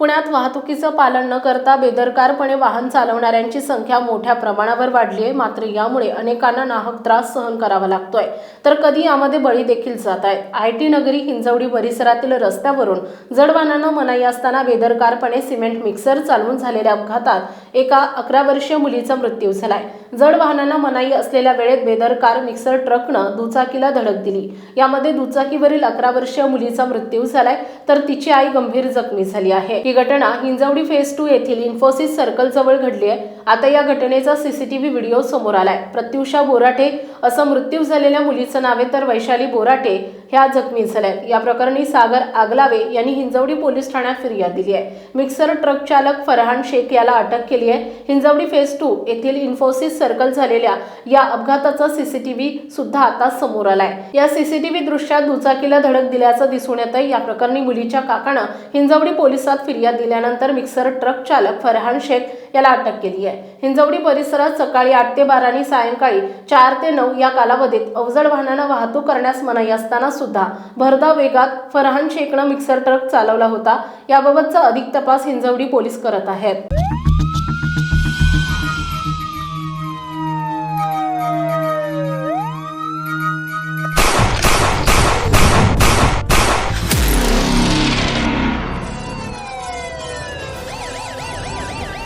पुण्यात वाहतुकीचं पालन न करता बेदरकारपणे वाहन चालवणाऱ्यांची संख्या मोठ्या प्रमाणावर वाढली आहे. मात्र यामुळे अनेकांना नाहक त्रास सहन करावा लागतोय. तर कधी यामध्ये बळी देखील जात आहेत. आय टी नगरी हिंजवडी परिसरातील रस्त्यावरून जड वाहनांना मनाई असताना बेदरकारपणे सिमेंट मिक्सर चालवून झालेल्या अपघातात एका अकरा वर्षीय मुलीचा मृत्यू झालाय. जड वाहनांना मनाई असलेल्या वेळेत बेदरकार मिक्सर ट्रकनं दुचाकीला धडक दिली. यामध्ये दुचाकीवरील अकरा वर्षीय मुलीचा मृत्यू झालाय तर तिची आई गंभीर जखमी झाली आहे. ही घटना हिंजवडी फेज टू येथील इन्फोसिस सर्कल जवळ घडली आहे. आता या घटनेचा सीसीटीव्ही व्हिडिओ समोर आलाय. प्रत्युषा बोराटे असं मृत्यू झालेल्या मुलीचं नाव आहे तर वैशाली बोराटे ह्या जखमी झाल्या या प्रकरणी सागर आगलावे यांनी हिंजवडी पोलीस ठाण्यात फिर्याद दिली आहे. मिक्सर ट्रक चालक फरहान शेख याला अटक केली आहे. हिंजवडी फेज टू येथील इन्फोसिस सर्कल झालेल्या या अपघाताचा सीसीटीव्ही सुद्धा आता समोर आलाय. या सीसीटीव्ही दृश्यात दुचाकीला धडक दिल्याचं दिसून येत आहे या प्रकरणी मुलीच्या काकानं हिंजवडी पोलिसात फिर्याद दिल्यानंतर मिक्सर ट्रक चालक फरहान शेख याला अटक केली आहे. हिंजवडी परिसरात सकाळी आठ ते बारा आणि सायंकाळी चार ते नऊ या कालावधीत अवजड वाहनानं वाहतूक करण्यास मनाई असताना सुद्धा. भरधाव वेगात फरहान शेखनं मिक्सर ट्रक चालवला होता. याबाबतचा अधिक तपास हिंजवडी पोलीस करत आहेत.